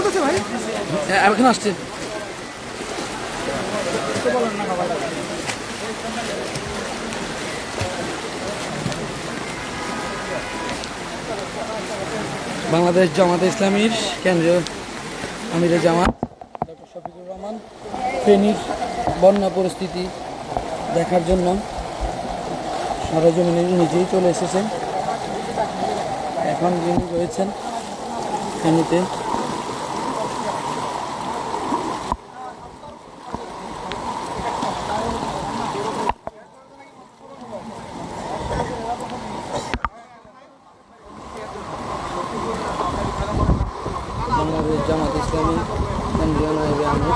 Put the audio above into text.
হ্যাঁ, এখন আসছে। বাংলাদেশ জামাতে ইসলামীর কেন্দ্রীয় আমিরে জামাত ডক্টর শফিকুর রহমান ফেনীর বন্যা পরিস্থিতি দেখার জন্য সরজমিনে নিজেই চলে এসেছেন। এখন যিনি রয়েছেন ফেনীতে জামাত ইসলামী কেন্দ্রীয় নাইবে আমির